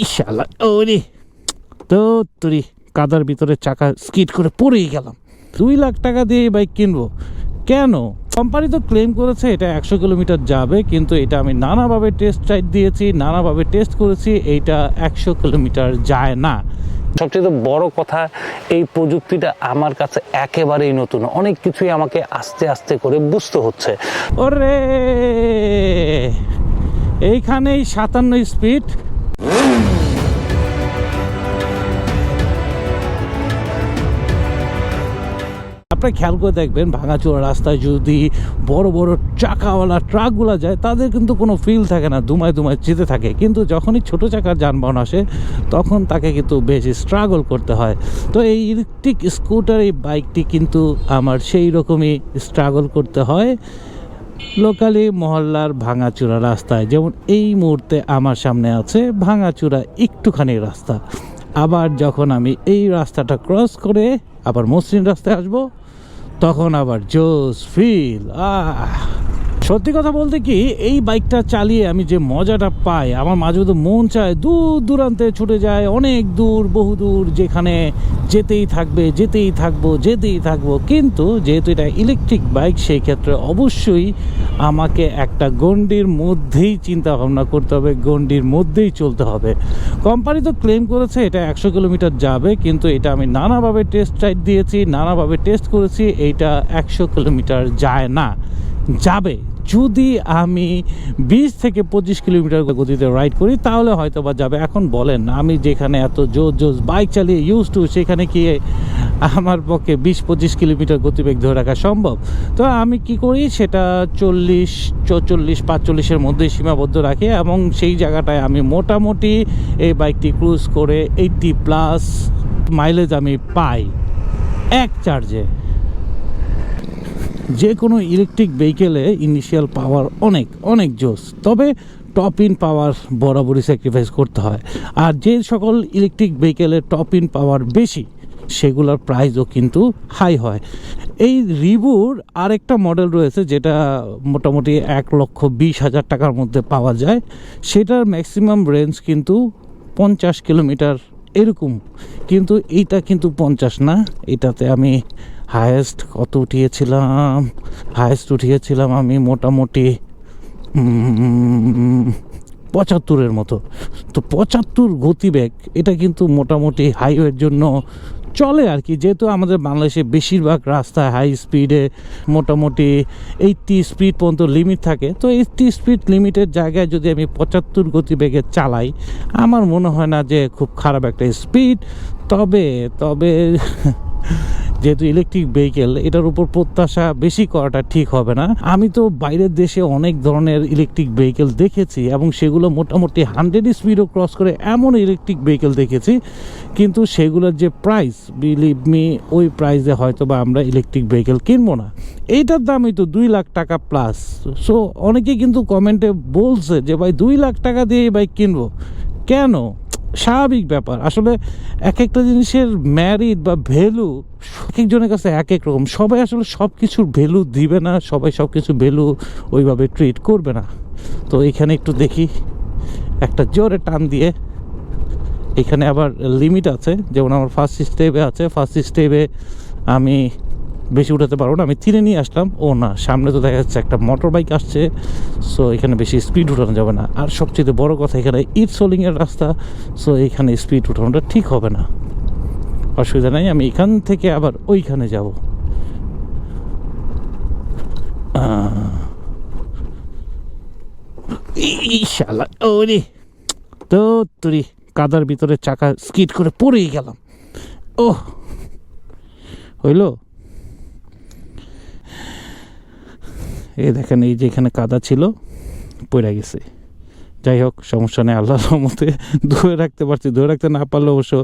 ইশালা ওরে। তো তুরি কাদার ভিতরে চাকা স্কিট করে পড়েই গেলাম। দুই লাখ টাকা দিয়ে এই বাইক কিনবো। কেন? কোম্পানি তো ক্লেম করেছে এটা একশো কিলোমিটার যাবে কিন্তু এটা আমি নানাভাবে টেস্ট রাইড দিয়েছি নানাভাবে টেস্ট করেছি এইটা একশো কিলোমিটার যায় না। সবচেয়ে বড় কথা এই প্রযুক্তিটা আমার কাছে একেবারেই নতুন। অনেক কিছুই আমাকে আস্তে আস্তে করে বুঝতে হচ্ছে। ওরে! এইখানেই সাতান্ন স্পিড আপনারা খেয়াল করে দেখবেন, ভাঙাচোরা রাস্তায় যদি বড় বড় চাকাওয়ালা ট্রাকগুলো যায়, তাদের কিন্তু কোনো ফিল থাকে না দুমায় দুমায় যেতে থাকে। কিন্তু যখনই ছোট চাকার যানবাহন আসে, তখন তাকে কিন্তু বেশি স্ট্রাগল করতে হয়। তো এই ইলেকট্রিক স্কুটার এই বাইকটি কিন্তু আমার সেই রকমই স্ট্রাগল করতে হয়। লোকালি মহল্লার ভাঙাচুরা রাস্তায়। যেমন এই মুহূর্তে আমার সামনে আছে ভাঙাচুরা একটুখানি রাস্তা। আবার যখন আমি এই রাস্তাটা ক্রস করে আবার মসৃণ রাস্তায় আসব, তখন আবার জোস ফিল আহ! সত্যি কথা বলতে কি, এই বাইকটা চালিয়ে আমি যে মজাটা পাই, আমার মাঝে মধ্যে মন চায় দূর দূরান্তে ছুটে যায়, অনেক দূর, বহু দূর, যেখানে যেতেই থাকবে, যেতেই থাকব যেতেই থাকব, কিন্তু যেহেতু এটা ইলেকট্রিক বাইক সেই ক্ষেত্রে অবশ্যই আমাকে একটা গণ্ডির মধ্যেই চিন্তা ভাবনা করতে হবে, গণ্ডির মধ্যেই চলতে হবে। কোম্পানি তো ক্লেম করেছে এটা একশো কিলোমিটার যাবে, কিন্তু এটা আমি নানাভাবে টেস্ট রাইড দিয়েছি, নানাভাবে টেস্ট করেছি, এইটা একশো কিলোমিটার যায় না, যাবে। যদি আমি বিশ থেকে পঁচিশ কিলোমিটার গতিতে রাইড করি, তাহলে হয়তো বা যাবে। এখন বলেন, আমি যেখানে এত জোর জোর বাইক চালিয়ে ইউজ টু সেখানে কি আমার পক্ষে বিশ পঁচিশ কিলোমিটার গতিবেগ ধরে রাখা সম্ভব? তো আমি কি করি, সেটা চল্লিশ, চৌচল্লিশ, পাঁচচল্লিশের মধ্যে সীমাবদ্ধ রাখি এবং সেই জায়গাটায় আমি মোটামুটি এই বাইকটি ক্রুজ করে এইটটি প্লাস মাইলেজ আমি পাই। এক চার্জে যে কোনো ইলেকট্রিক ভেহিকেলে ইনিশিয়াল পাওয়ার অনেক অনেক জোস। তবে টপ ইন পাওয়ার বরাবরই স্যাক্রিফাইস করতে হয়। আর যে সকল ইলেকট্রিক ভেহিকেলে টপ ইন পাওয়ার বেশি, সেগুলোর প্রাইসও কিন্তু হাই হয়। এই রিবুর আরেকটা মডেল রয়েছে, যেটা মোটামুটি এক লক্ষ বিশ হাজার টাকার মধ্যে পাওয়া যায়। সেটার ম্যাক্সিমাম রেঞ্জ কিন্তু পঞ্চাশ কিলোমিটার এরকম। কিন্তু এইটা কিন্তু পঞ্চাশ না, এটাতে আমি হায়েস্ট কত উঠিয়েছিলাম? হায়েস্ট উঠিয়েছিলাম আমি মোটামুটি পঁচাত্তরের মতো। তো পঁচাত্তর গতিবেগ, এটা কিন্তু মোটামুটি হাইওয়ের জন্য চলে আর কি। যেহেতু আমাদের বাংলাদেশে বেশিরভাগ রাস্তায় হাই স্পিডে মোটামুটি এইটটি স্পিড পর্যন্ত লিমিট থাকে। তো এইটটি স্পিড লিমিটের জায়গায় যদি আমি পঁচাত্তর গতিবেগে চালাই, আমার মনে হয় না যে খুব খারাপ একটা স্পিড তবে তবে যেহেতু ইলেকট্রিক ভেহিকেল এটার উপর প্রত্যাশা বেশি করাটা ঠিক হবে না। আমি তো বাইরের দেশে অনেক ধরনের ইলেকট্রিক ভেহিকেল দেখেছি এবং সেগুলো মোটামুটি হান্ড্রেড স্পিডও ক্রস করে এমন ইলেকট্রিক ভেহিকেল দেখেছি। কিন্তু সেগুলোর যে প্রাইস বিলিভ মি ওই প্রাইসে হয়তো বা আমরা ইলেকট্রিক ভেহিকেল কিনবো না। এইটার দামই তো দুই লাখ টাকা প্লাস সো অনেকে কিন্তু কমেন্টে বলছে যে, ভাই, দুই লাখ টাকা দিয়ে এই বাইক কিনবো। কেন? স্বাভাবিক ব্যাপার। আসলে এক একটা জিনিসের ম্যারিট বা ভ্যালু এক একজনের কাছে এক এক রকম। সবাই আসলে সব কিছুর ভ্যালু দিবে না, সবাই সব কিছু ভ্যালু ওইভাবে ট্রিট করবে না। তো এখানে একটু দেখি, একটা জোরে টান দিয়ে। এখানে আবার লিমিট আছে, যেমন আমার ফার্স্ট স্টেপে আছে। ফার্স্ট স্টেপে আমি বেশি উঠাতে পারব না। আমি তিনে নিয়ে আসলাম। ও না, সামনে তো দেখা যাচ্ছে একটা মোটর বাইক আসছে সো এখানে বেশি স্পিড উঠানো যাবে না। আর সবচেয়ে বড় কথা এখানে ইট সোলিংয়ের রাস্তা সো এখানে স্পিড উঠানোটা ঠিক হবে না। অসুবিধা নাই, আমি এখান থেকে আবার ওইখানে যাব। ইশালা তো তুরি, কাদার ভিতরে চাকা স্কিড করে পড়েই গেলাম। ও হইল? এই দেখেন, এই যে এখানে কাদা ছিল, পড়ে গেছে। যাই হোক, সমস্যা নেই, আল্লাহর রহমতে ধরে রাখতে পারছি। ধরে রাখতে না পারলে অবশ্য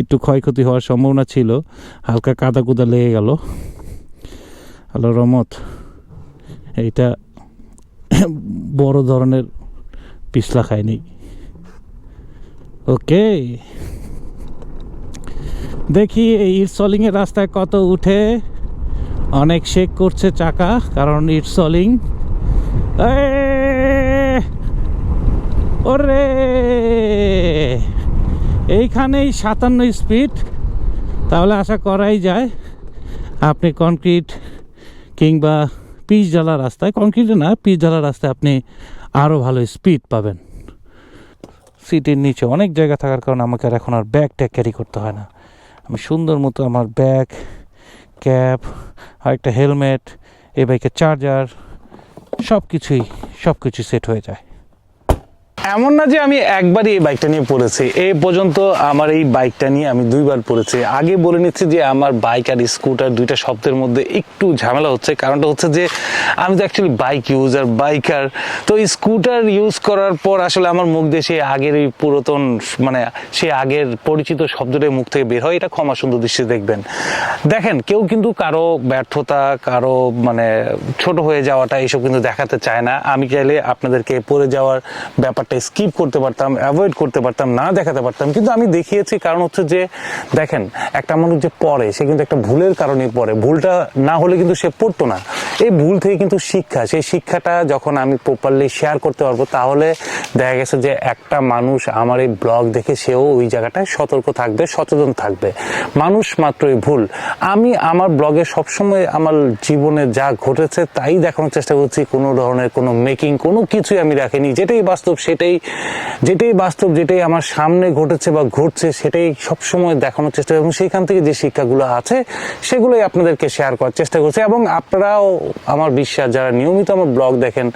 একটু ক্ষয়ক্ষতি হওয়ার সম্ভাবনা ছিল। হালকা কাদা কুদা লেগে গেল। আল্লাহর রহমত, এইটা বড় ধরনের পিছলা খায়নি। ওকে। দেখি এই ইটসলিং এর রাস্তায় কত উঠে। অনেক শেক করছে চাকা, কারণ ইটসলিং ওরে! এইখানেই সাতান্ন স্পিড তাহলে আশা করাই যায়। আপনি কনক্রিট কিংবা পিচ জ্বালা রাস্তায় কনক্রিটে না, পিচ জ্বালা রাস্তায় আপনি আরও ভালো স্পিড পাবেন। সিটের নিচে অনেক জায়গা থাকার কারণে আমাকে আর এখন আর ব্যাগটা ক্যারি করতে হয় না। আমি সুন্দর মতো আমার ব্যাগ ক্যাপ আর একটা হেলমেট এই বাইকের চার্জার সব কিছুই সব কিছু সেট হয়ে যায়। এমন না যে আমি একবারই এই বাইকটা নিয়ে পড়েছি। এই পর্যন্ত আমার এই বাইকটা নিয়ে আমি দুইবার পড়েছি। আগে বলে নিচ্ছি যে আমার বাইক আর স্কুটার দুইটা শব্দের মধ্যে একটু ঝামেলা হচ্ছে। কারণটা হচ্ছে যে আমি তো অ্যাকচুয়ালি বাইক ইউজার বাইকার তো স্কুটার ইউজ করার পর আসলে আমার মুখ দিয়ে সেই আগের এই পুরাতন মানে সেই আগের পরিচিত শব্দটাই মুখ থেকে বের হয়। এটা ক্ষমা সুন্দর দৃষ্টি দেখবেন। দেখেন, কেউ কিন্তু কারও ব্যর্থতা, কারও মানে ছোট হয়ে যাওয়াটা এইসব কিন্তু দেখাতে চায় না। আমি চাইলে আপনাদেরকে পড়ে যাওয়ার ব্যাপারটা স্কিপ করতে পারতাম অ্যাভয়েড করতে পারতাম, না দেখাতে পারতাম। কিন্তু আমি দেখিয়েছি কারণ হচ্ছে যে, দেখেন, একটা মানুষ যে পড়ে, সে কিন্তু একটা ভুলের কারণে পড়ে। ভুলটা না হলে কিন্তু সে পড়তো না। এই ভুল থেকে কিন্তু শিক্ষা, সেই শিক্ষাটা যখন আমি প্রপারলি শেয়ার করতে পারব, তাহলে দেখা গেছে যে একটা মানুষ আমার এই ব্লগ দেখে সেও ওই জায়গাটায় সতর্ক থাকবে, সচেতন থাকবে। মানুষ মাত্রই ভুল। আমি আমার ব্লগে সবসময় আমার জীবনে যা ঘটেছে তাই দেখানোর চেষ্টা করছি। কোনো ধরনের কোনো মেকিং কোনো কিছুই আমি রাখিনি। যেটাই বাস্তব, সেটাই যেটাই যেটাই বাস্তব, যেটাই আমার সামনে ঘটেছে বা ঘটছে, সেটাই সবসময় দেখানোর চেষ্টা এবং সেখান থেকে যে শিক্ষাগুলো আছে, সেগুলোই আপনাদেরকে শেয়ার করার চেষ্টা করছে এবং আপনারাও আমার বিশ্বাস, যারা নিয়মিত আমার ব্লগ দেখেন,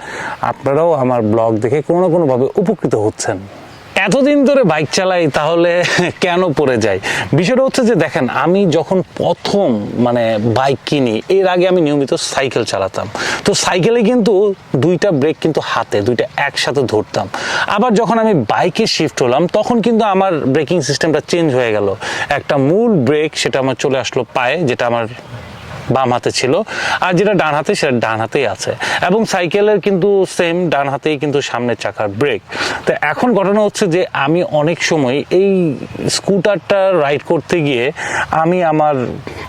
আপনারাও আমার ব্লগ দেখে কোনো না কোনোভাবে উপকৃত হচ্ছেন। এতদিন ধরে বাইক চালাই, তাহলে কেন পড়ে যাই? বিষয়টা হচ্ছে যে, দেখেন, আমি যখন প্রথম মানে বাইক কিনি, এর আগে আমি নিয়মিত সাইকেল চালাতাম। তো সাইকেলে কিন্তু দুইটা ব্রেক কিন্তু হাতে, দুইটা একসাথে ধরতাম। আবার যখন আমি বাইকে শিফট হলাম, তখন কিন্তু আমার ব্রেকিং সিস্টেমটা চেঞ্জ হয়ে গেল। একটা মূল ব্রেক সেটা আমার চলে আসলো পায়ে, যেটা আমার বাম হাতে ছিল। আর যেটা ডান হাতে, সেটা ডান হাতেই আছে। এবং সাইকেলের কিন্তু সেম ডান হাতেই কিন্তু সামনের চাকার ব্রেক তো এখন ঘটনা হচ্ছে যে, আমি অনেক সময় এই স্কুটারটা রাইড করতে গিয়ে আমি আমার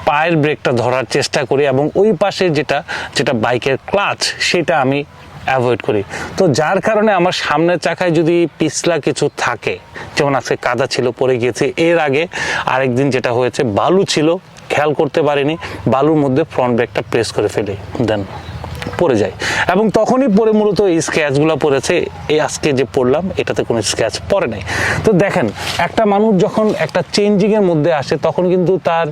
পায়ের ব্রেকটা ধরার চেষ্টা করি এবং ওই পাশে যেটা যেটা বাইকের ক্লাচ সেটা আমি অ্যাভয়েড করি। তো যার কারণে আমার সামনের চাকায় যদি পিছলা কিছু থাকে, যেমন আজকে কাদা ছিল, পড়ে গিয়েছে, এর আগে আরেকদিন যেটা হয়েছে, বালু ছিল খেয়াল করতে পারিনি, বালুর মধ্যে ফ্রন্ট ব্রেকটা প্রেস করে ফেলে দেন পড়ে যায়। এবং তখনই পরে মূলত এই স্ক্র্যাচগুলো পড়েছে, এই আজকে যে পড়লাম, এটাতে কোনো স্ক্র্যাচ পড়ে নাই। তো দেখেন, একটা মানুষ যখন একটা চেঞ্জিংয়ের মধ্যে আসে, তখন কিন্তু তার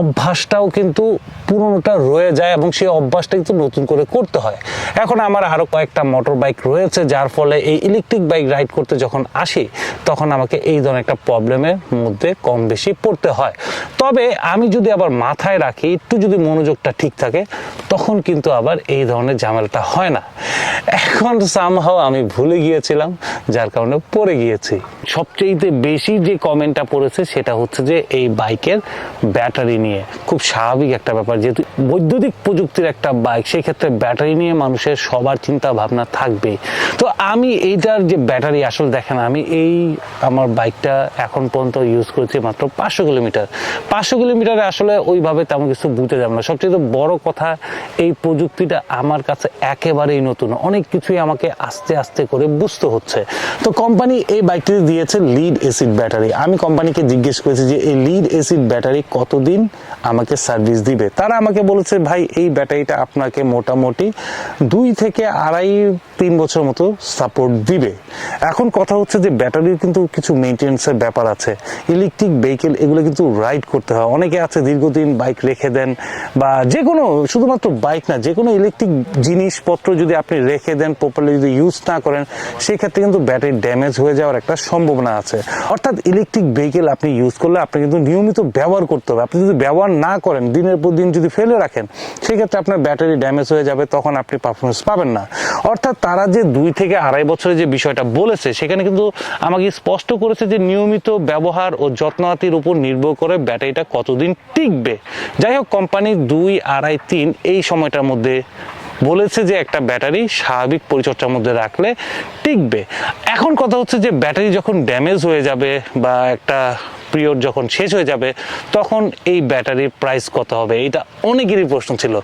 অভ্যাসটাও কিন্তু পুরনোটা রয়ে যায় এবং সেই অভ্যাসটা কিন্তু নতুন করে করতে হয়। এখন আমার আরও কয়েকটা মোটর বাইক রয়েছে, যার ফলে এই ইলেকট্রিক বাইক রাইড করতে যখন আসি, তখন আমাকে এই ধরনের একটা প্রবলেমের মধ্যে কম বেশি পড়তে হয়। তবে আমি যদি আবার মাথায় রাখি, একটু যদি মনোযোগটা ঠিক থাকে, তখন কিন্তু আবার এই ধরনের ঝামেলাটা হয় না। এখন সামহাও আমি ভুলে গিয়েছিলাম, যার কারণে পড়ে গিয়েছি। সবচেয়ে বেশি যে কমেন্টটা পড়েছে, সেটা হচ্ছে যে এই বাইকের ব্যাটারি নিয়ে। খুব স্বাভাবিক একটা ব্যাপার যেহেতু বৈদ্যুতিক প্রযুক্তির একটা বাইক সেই ক্ষেত্রে ব্যাটারি নিয়ে মানুষের সবার চিন্তা ভাবনা থাকবে। তো আমি এইটার যে ব্যাটারি আসলে দেখেন, আমি এই আমার বাইকটা এখন পর্যন্ত ইউজ করেছি মাত্র পাঁচশো কিলোমিটার। পাঁচশো কিলোমিটারে আসলে ওইভাবে তেমন কিছু বুঝতে যাবে না। সবচেয়ে বড় কথা, এই প্রযুক্তিটা আমার কাছে একেবারেই নতুন। অনেক কিছুই আমাকে আস্তে আস্তে করে বুঝতে হচ্ছে। তো কোম্পানি এই বাইকটি দিয়েছে লিড এসিড ব্যাটারি আমি কোম্পানিকে জিজ্ঞেস করেছি যে, এই লিড এসিড ব্যাটারি কতদিন আমাকে সার্ভিস দিবে? তারা আমাকে বলেছে, ভাই, এই ব্যাটারিটা আপনাকে মোটামুটি দুই থেকে আড়াই, তিন বছর মতো সাপোর্ট দিবে। এখন কথা হচ্ছে যে, ব্যাটারির কিন্তু কিছু মেনটেন্সের ব্যাপার আছে। ইলেকট্রিক ভেহিকেল এগুলো কিন্তু রাইড করতে হয়। অনেকে আছে, দীর্ঘদিন বাইক রেখে দেন বা যে কোনো, শুধুমাত্র বাইক না, যে কোনো ইলেকট্রিক জিনিসপত্র যদি আপনি রেখে দেন প্রপারলি যদি ইউজ না করেন, সেক্ষেত্রে কিন্তু ব্যাটারি ড্যামেজ হয়ে যাওয়ার একটা সম্ভাবনা আছে। অর্থাৎ ইলেকট্রিক ভেহিকেল আপনি ইউজ করলে আপনি কিন্তু নিয়মিত ব্যবহার করতে হবে। আপনি যদি ব্যবহার না করেন, দিনের পর দিন যদি ফেলে রাখেন, সেক্ষেত্রে আপনার ব্যাটারি ড্যামেজ হয়ে যাবে, তখন আপনি পারফরমেন্স পাবেন না। অর্থাৎ তারা যে দুই থেকে আড়াই বছরের যে বিষয়টা বলেছে, সেখানে কিন্তু আমাকে স্পষ্ট করেছে যে নিয়মিত ব্যবহার ও যত্নাতির উপর নির্ভর করে ব্যাটারিটা কতদিন টিকবে। যাই হোক কোম্পানি দুই, আড়াই, তিন এই সময়টার মধ্যে বলেছে যে একটা ব্যাটারি স্বাভাবিক পরিচর্যার মধ্যে রাখলে টিকবে। এখন কথা হচ্ছে যে ব্যাটারি যখন ড্যামেজ হয়ে যাবে বা একটা পিরিয়ড যখন শেষ হয়ে যাবে, তখন এই ব্যাটারির প্রাইস কত হবে? এটা অনেকেরই প্রশ্ন ছিল।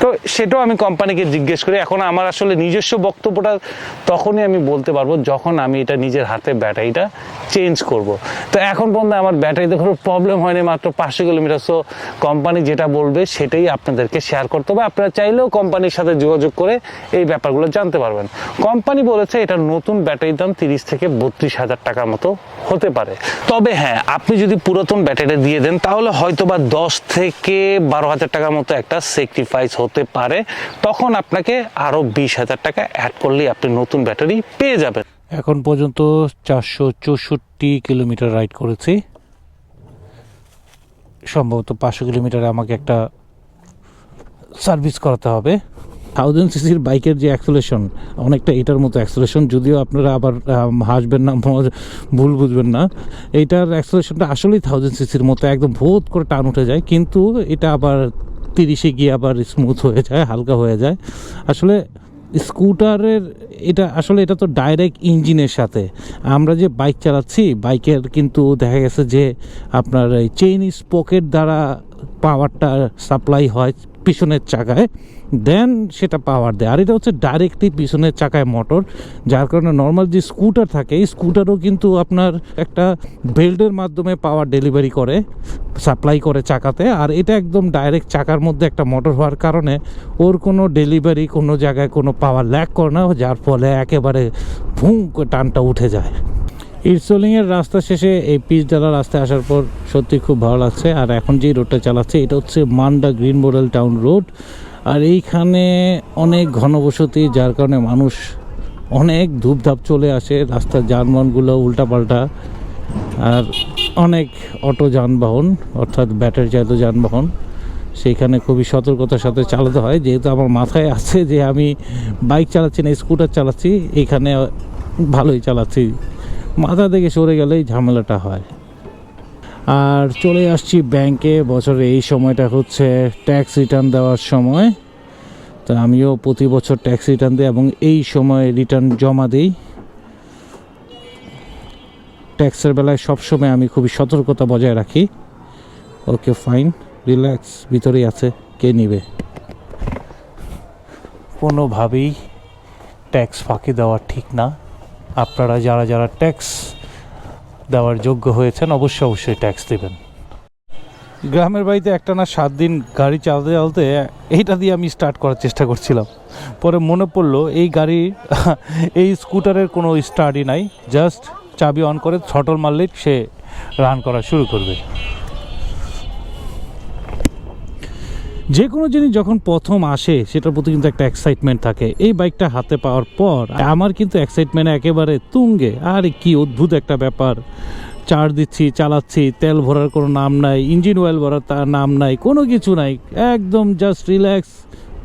তো সেটাও আমি কোম্পানিকে জিজ্ঞেস করি। এখন আমার আসলে নিজস্ব বক্তব্যটা তখনই আমি বলতে পারব যখন আমি এটা নিজের হাতে ব্যাটারিটা চেঞ্জ করব। তো এখন পর্যন্ত আমার ব্যাটারিতে কোনো প্রবলেম হয়নি মাত্র পাঁচশো কিলোমিটার সো কোম্পানি যেটা বলবে সেটাই আপনাদেরকে শেয়ার করতে হবে। আপনারা চাইলেও কোম্পানির সাথে যোগাযোগ করে এই ব্যাপারগুলো জানতে পারবেন। কোম্পানি বলেছে এটা নতুন ব্যাটারির দাম তিরিশ থেকে বত্রিশ হাজার টাকার মতো হতে পারে। তবে হ্যাঁ আপনি যদি পুরাতন ব্যাটারি দিয়ে দেন, তাহলে হয়তো বা দশ থেকে বারো হাজার টাকার মতো একটা সেক্রিফাইস হতে পারে। তখন আপনাকে আরও বিশ হাজার টাকা অ্যাড করলেই আপনি নতুন ব্যাটারি পেয়ে যাবেন। এখন পর্যন্ত চারশো চৌষট্টি কিলোমিটার রাইড করেছি। সম্ভবত পাঁচশো কিলোমিটারে আমাকে একটা সার্ভিস করাতে হবে। থাউজেন্ড সিসির বাইকের যে অ্যাক্সেলেশন, অনেকটা এটার মতো অ্যাক্সেলেশন, যদিও আপনারা আবার হাসবেন না ভুল বুঝবেন না। এইটার অ্যাক্সেলেশনটা আসলেই থাউজেন্ড সিসির মতো একদম ভোত করে টান উঠে যায়, কিন্তু এটা আবার তিরিশে গিয়ে আবার স্মুথ হয়ে যায়, হালকা হয়ে যায়। আসলে স্কুটারের এটা আসলে এটা তো ডাইরেক্ট ইঞ্জিনের সাথে। আমরা যে বাইক চালাচ্ছি বাইকের কিন্তু দেখা গেছে যে আপনার চেইন স্পোকের দ্বারা পাওয়ারটা সাপ্লাই হয় পিছনের চাকায় দেন সেটা পাওয়ার দেয়। আর এটা হচ্ছে ডাইরেক্টলি পিছনের চাকায় মোটর যার কারণে নর্মাল যে স্কুটার থাকে, এই স্কুটারও কিন্তু আপনার একটা বেল্টের মাধ্যমে পাওয়ার ডেলিভারি করে সাপ্লাই করে চাকাতে। আর এটা একদম ডাইরেক্ট চাকার মধ্যে একটা মোটর হওয়ার কারণে ওর কোনো ডেলিভারি কোনো জায়গায় কোনো পাওয়ার ল্যাক করে না, যার ফলে একেবারে ভুঁ টানটা উঠে যায়। ইরসোলিংয়ের রাস্তা শেষে এই পিচ ডালা রাস্তায় আসার পর সত্যি খুব ভালো লাগছে। আর এখন যেই রোডটা চালাচ্ছে, এটা হচ্ছে Manda green model town road আর এইখানে অনেক ঘনবসতি, যার কারণে মানুষ অনেক ধূপধাপ চলে আসে, রাস্তার যানবাহনগুলো উল্টাপাল্টা। আর অনেক অটো যানবাহন, অর্থাৎ ব্যাটারি চালিত যানবাহন, সেইখানে খুবই সতর্কতার সাথে চালাতে হয়। যেহেতু আমার মাথায় আছে যে আমি বাইক চালাচ্ছি না, স্কুটার চালাচ্ছি, এখানে ভালোই চালাচ্ছি। মাথা থেকে সরে গেলেই ঝামেলাটা হয়। আর চলে আসছি ব্যাংকে বছরে এই সময়টা হচ্ছে ট্যাক্স রিটার্ন দেওয়ার সময়। তো আমিও প্রতি বছর ট্যাক্স রিটার্ন দিই এবং এই সময় রিটার্ন জমা দিই। ট্যাক্সের বেলায় সবসময় আমি খুবই সতর্কতা বজায় রাখি। ওকে ফাইন রিল্যাক্স ভিতরেই আছে, কে নিবে? কোনোভাবেই ট্যাক্স ফাঁকি দেওয়া ঠিক না। আপনারা যারা যারা ট্যাক্স দেওয়ার যোগ্য হয়েছেন, অবশ্যই অবশ্যই ট্যাক্স দেবেন। গ্রামের বাড়িতে একটা না সাত দিন গাড়ি চালাতে চালাতে এইটা দিয়ে আমি স্টার্ট করার চেষ্টা করছিলাম। পরে মনে পড়ল এই গাড়ি, এই স্কুটারের কোনো স্টার্টই নাই। জাস্ট চাবি অন করে থ্রটল মারলেই সে রান করা শুরু করবে। যে কোনো জিনিস যখন প্রথম আসে, সেটার প্রতি কিন্তু একটা এক্সাইটমেন্ট থাকে। এই বাইকটা হাতে পাওয়ার পর, আমার কিন্তু এক্সাইটমেন্ট একেবারে তুঙ্গে। আরে কি অদ্ভুত একটা ব্যাপার। চার্জ দিচ্ছি, চালাচ্ছি, তেল ভরার কোনো নাম নাই ইঞ্জিন অয়েল ভরার তার নাম নাই, কোনো কিছু নাই। একদম জাস্ট রিল্যাক্স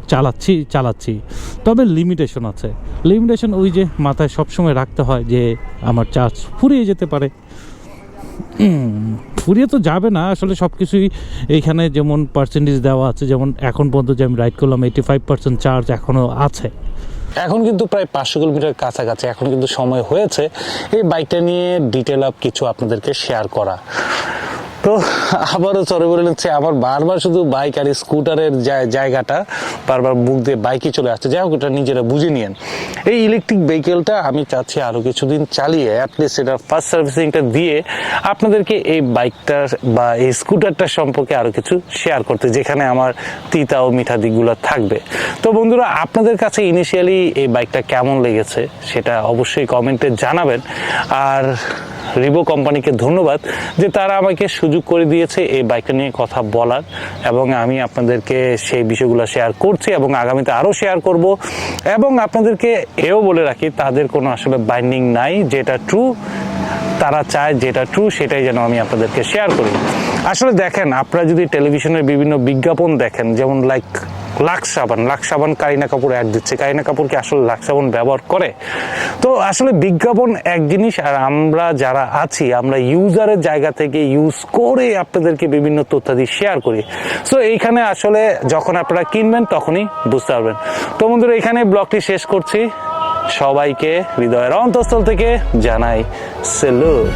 চালাচ্ছি চালাচ্ছি। তবে লিমিটেশন আছে। লিমিটেশন ওই যে মাথায় সবসময় রাখতে হয় যে, আমার চার্জ ফুরিয়ে যেতে পারে। ফুরিয়ে তো যাবে না, আসলে সব কিছুই এইখানে যেমন পার্সেন্টেজ দেওয়া আছে, যেমন এখন পর্যন্ত যে আমি রাইড করলাম এইটি ফাইভ পার্সেন্ট চার্জ এখনও আছে। এখন কিন্তু প্রায় পাঁচশো কিলোমিটার কাছাকাছি, এখন কিন্তু সময় হয়েছে। এই বাইকটা নিয়ে ডিটেল আপ কিছু আপনাদেরকে শেয়ার করা। তো আবারও চরে বলে নিচ্ছে। আমার বারবার শুধু বাইক আর স্কুটারের জায়গাটা বারবার বুক দিয়ে বাইকে চলে আসছে। যাই হোক, এটা নিজেরা বুঝে নিয়েন। এই ইলেকট্রিক ভেহিকেলটা আমি চাচ্ছি আরও কিছুদিন চালিয়ে অ্যাটলিস্ট এটা ফার্স্ট সার্ভিসিংটা দিয়ে আপনাদেরকে এই বাইকটার বা এই স্কুটারটার সম্পর্কে আরও কিছু শেয়ার করতে, যেখানে আমার তিতা ও মিঠা দিকগুলো থাকবে। তো বন্ধুরা, আপনাদের কাছে ইনিশিয়ালি এই বাইকটা কেমন লেগেছে, সেটা অবশ্যই কমেন্টে জানাবেন। আর রিভো কোম্পানিকে ধন্যবাদ যে তারা আমাকে সুযোগ করে দিয়েছে এই বাইকটা নিয়ে কথা বলার এবং আমি আপনাদেরকে সেই বিষয়গুলো শেয়ার করছি এবং আগামীতে আরও শেয়ার করব। এবং আপনাদেরকে এও বলে রাখি, তাদের কোনো আসলে বাইন্ডিং নাই, যেটা ট্রু তারা চায় যেটা ট্রু সেটাই যেন আমি আপনাদেরকে শেয়ার করি। আসলে দেখেন, আপনারা যদি টেলিভিশনের বিভিন্ন বিজ্ঞাপন দেখেন, যেমন লাইক লাক্স সাবান সাবান কারিনা কাপুর অ্যাড দিচ্ছে। কারিনা কাপুর কি আসলে লাক্স সাবান ব্যবহার করে? তো আসলে বিজ্ঞাপন এক জিনিস, আর আমরা যারা আছি, আমরা ইউজারের জায়গা থেকে ইউজ করে আপনাদেরকে বিভিন্ন তথ্যাদি শেয়ার করি। সো এইখানে আসলে যখন আপনারা কিনবেন, তখনই বুঝতে পারবেন। তো বন্ধুরা, এখানে ব্লগটি শেষ করছি। সবাইকে হৃদয়ের অন্তঃস্থল থেকে জানাই সেলুট